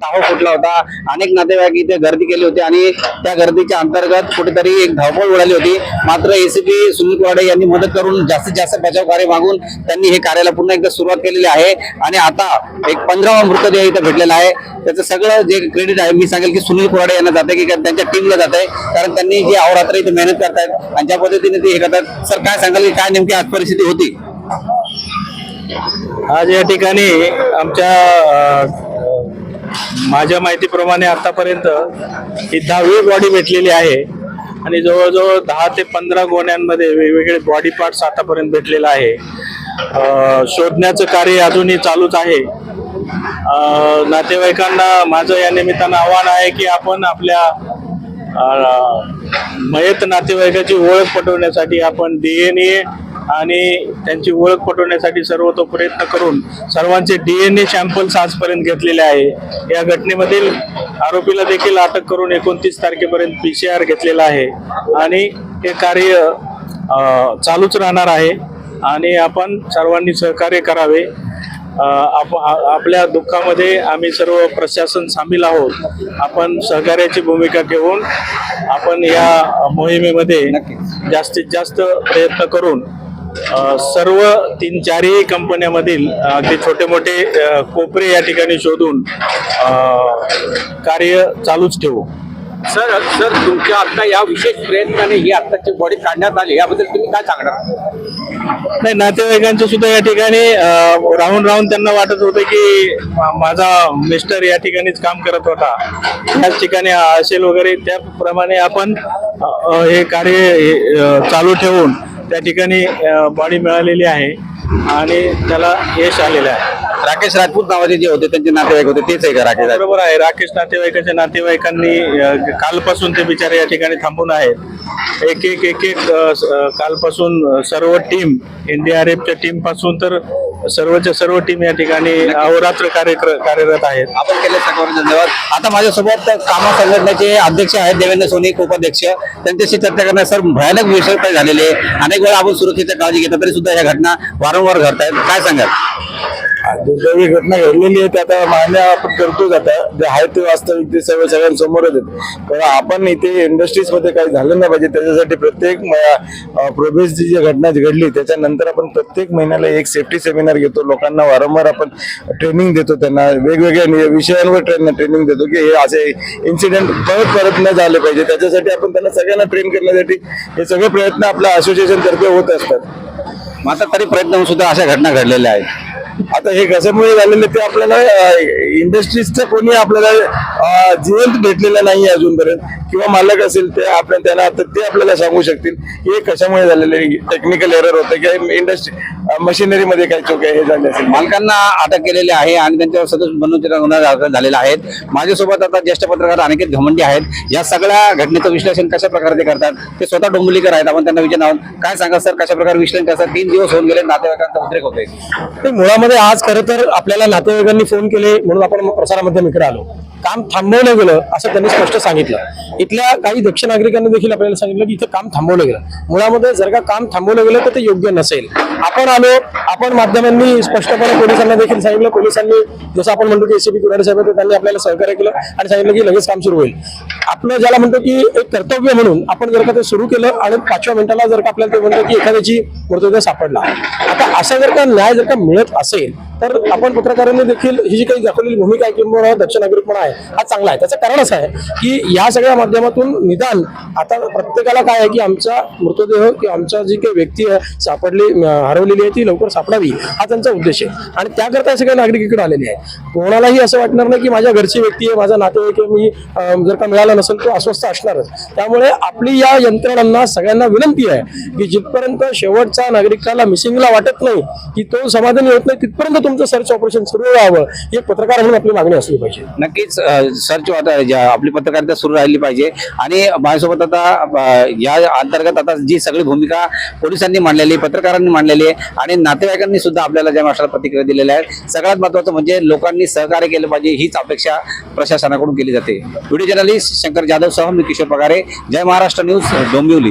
Tahoe फुटला होता. अनेक नातेवाईक इथे गर्दी केली होती आणि त्या गर्दीच्या अंतर्गत कुठेतरी एक धावपळ उडाली होती. मात्र एसीपी सुनील कुराडे यांनी मदत करून जास्तीत जास्त बचाव कार्य मागून त्यांनी हे कार्याला पुन्हा एकदा सुरुवात केलेली आहे. आणि आता एक पंधरावा मृतदेह इथे भेटलेला आहे. त्याचं सगळं जे क्रेडिट आहे मी सांगेल की सुनील कुराडे यांना जाते की त्यांच्या टीमला जात. आहे कारण त्यांनी जी अहोरात्र इथे मेहनत करतायत आणि ज्या पद्धतीने ते हे करतात सर काय सांगाल की काय नेमकी आज परिस्थिती होती? आज या ठिकाणी आमच्या माझ्या माहितीप्रमाणे आतापर्यंत ही दहावी बॉडी भेटलेली आहे. आणि जवळजवळ दहा ते पंधरा गोण्यांमध्ये वेगवेगळे बॉडी पार्ट्स आतापर्यंत भेटलेला आहे. शोधण्याचं कार्य अजूनही चालूच आहे. नातेवाईकांना माझं या निमित्तानं आव्हान आहे की आपण आपल्या मयत नातेवाईकाची ओळख पटवण्यासाठी आपण डी एन ए आणि त्यांची ओळख पटवण्यासाठी सर्व तो प्रयत्न करून सर्वांचे डीएनए सॅम्पल्स आजपर्यंत घेतलेले आहे. या घटनेमधील आरोपीला देखील अटक करून एकोणतीस तारखेपर्यंत पी सी आर घेतलेला आहे. आणि हे कार्य चालूच राहणार आहे. आणि आपण सर्वांनी सहकार्य करावे. आप आपल्या दुःखामध्ये आम्ही सर्व प्रशासन सामील आहोत. आपण सहकार्याची भूमिका घेऊन आपण या मोहिमेमध्ये जास्तीत जास्त प्रयत्न करून सर्व तीन चारही कंपन्यामधील अगदी छोटे मोठे कोपरे या ठिकाणी शोधून कार्य चालूच ठेवू. सर सर तुमच्या आता या विशेष प्रयत्नाने ही आत्ताची बॉडी काढण्यात आली याबद्दल तुम्ही काय सांगणार? नाही नातेवाईकांचं सुद्धा या ठिकाणी राहून राहून त्यांना वाटत होतं की माझा मिस्टर या ठिकाणीच काम करत होता. याच ठिकाणी असेल वगैरे त्याप्रमाणे आपण हे कार्य चालू ठेवून त्या ठिकाणी बॉडी मिळालेली आहे आणि त्याला यश आलेलं आहे. राकेश राजपूत नावाचे जे होते त्यांचे नातेवाईक होते तेच आहे का राकेश राजपूत? बरोबर आहे. राकेश नातेवाईकाच्या नातेवाईकांनी अ, कालपासून ते बिचारे या ठिकाणी थांबून आहेत. एक एक एक एक अ, स- अ, कालपासून अ, सर्व टीम एनडीआरएफच्या टीमपासून तर सर्वच्या सर्व टीम या ठिकाणी अहोरात्र कार्य कार्यरत आहेत. आपण केले सगळ्यांना धन्यवाद. आता माझ्यासोबत कामा संघटनेचे अध्यक्ष आहेत देवेंद्र सोनी उपाध्यक्ष. त्यांच्याशी चर्चा करण्यास सर भयानक विषय झालेले आहे. अनेक वेळा आपण सुरक्षेची काळजी घेतो तरी सुद्धा या घटना वारंवार घडतायत. काय सांगाल? दुर्दैवी घटना घडलेली आहे ते आता मान्य आपण करतोच आता जे आहे ते वास्तविक ते सगळं सगळ्यांसमोरच आहेत. पण आपण इथे इंडस्ट्रीजमध्ये काही झालं नाही पाहिजे. त्याच्यासाठी प्रत्येक प्रोग्रेसची जी घटना घडली त्याच्यानंतर आपण प्रत्येक महिन्याला एक सेफ्टी सेमिनार घेतो. लोकांना वारंवार आपण ट्रेनिंग देतो त्यांना. वेगवेगळ्या विषयांवर विषयांवर ट्रेनिंग देतो की हे असे इन्सिडेंट परत परत न झाले पाहिजे. त्याच्यासाठी आपण त्यांना सगळ्यांना ट्रेन करण्यासाठी हे सगळे प्रयत्न आपल्या असोसिएशनतर्फे होत असतात. मात्र तरी प्रयत्न सुद्धा अशा घटना घडलेल्या आहेत. आता हे कशामुळे झालेले ते आपल्याला इंडस्ट्रीजचं कोणी आपल्याला जिवंत भेटलेलं नाही अजूनपर्यंत. किंवा मालक असेल ते आपण त्यांना आता ते आपल्याला सांगू शकतील की हे कशामुळे झालेले टेक्निकल एरर होतं किंवा इंडस्ट्री मशिनरी मध्ये काही चूक आहे हे झाले असेल. मालकांना अटक केलेली आहे आणि त्यांच्यावर सदोष बनवण्याचे गुन्हा दाखल झालेला आहेत माझ्यासोबत आता ज्येष्ठ पत्रकार अनिकेत घमंडी आहेत. या सगळ्या घटनेचं विश्लेषण कशा प्रकारे ते करतात ते स्वतः डोंबिवलीकर आहेत. आपण त्यांना विचारणार काय सांगा सर? कशा प्रकारे विश्लेषण करतात? तीन दिवस होऊन गेले नातेवाईकांचा उद्रेक होते मुळामध्ये आज खरं तर आपल्याला नातेवाईकांनी फोन केले म्हणून आपण प्रसारामध्ये इकडे आलो. काम थांबवलं गेलं असं त्यांनी स्पष्ट सांगितलं. इथल्या काही दक्ष नागरिकांनी देखील आपल्याला सांगितलं की इथं काम थांबवलं गेलं. मुळामध्ये जर का काम थांबवलं गेलं तर ते योग्य नसेल. आपण आलो आपण माध्यमांनी स्पष्टपणे पोलिसांना देखील सांगितलं. पोलिसांनी जसं आपण म्हणतो की एसीपी कुडारे साहेब होते, त्यांनी आपल्याला सहकार्य केलं आणि सांगितलं की लगेच काम सुरू होईल. आपलं ज्याला म्हणतो की एक कर्तव्य म्हणून आपण जर का ते सुरू केलं आणि पाचव्या मिनिटाला जर का आपल्याला ते म्हणतो की एखाद्याची मृतदेह सापडला. आता असा जर का न्याय जर का मिळत असेल तर आपण पत्रकारांनी देखील ही जी काही दाखवलेली भूमिका आहे किंवा दक्ष नागरिकपणा आहे हा चांगला आहे. त्याचं कारण असं आहे की या सगळ्या माध्यमातून निदान आता प्रत्येकाला काय आहे की आमचा मृतदेह किंवा आमच्या जी काही व्यक्ती आहे सापडली हरवलेली आहे ती लवकर सापडावी हा त्यांचा उद्देश आहे. आणि त्याकरता हे सगळे नागरिक इकडे आलेले आहेत. कोणालाही असं वाटणार नाही की माझ्या घरची व्यक्ती आहे माझा नातेवाईक आहे मी जर का मिळाला नसेल तो अस्वस्थ असणारच. त्यामुळे आपली या यंत्रणांना सगळ्यांना विनंती आहे की जिथपर्यंत शेवटचा नागरिकाला मिसिंगला वाटत नाही की तो समाधानी होत नाही तिथपर्यंत तुमचं सर्च ऑपरेशन सुरू व्हावं हे पत्रकार म्हणून आपली मागणी असली पाहिजे. नक्कीच सर्च आता आपली पत्रकारिता सुरू राहिली पाहिजे. आणि माझ्यासोबत आता या अंतर्गत आता जी सगळी भूमिका पोलिसांनी मांडलेली पत्रकारांनी मांडलेली आहे आणि नातेवाईकांनी सुद्धा आपल्याला ज्या महाराष्ट्रात प्रतिक्रिया दिलेल्या आहेत सगळ्यात महत्वाचं म्हणजे लोकांनी सहकार्य केलं पाहिजे हीच अपेक्षा प्रशासनाकडून केली जाते. व्हिडिओ जर्नलिस्ट शंकर जाधव सह मी किशोर पगारे जय महाराष्ट्र न्यूज डोंबिवली.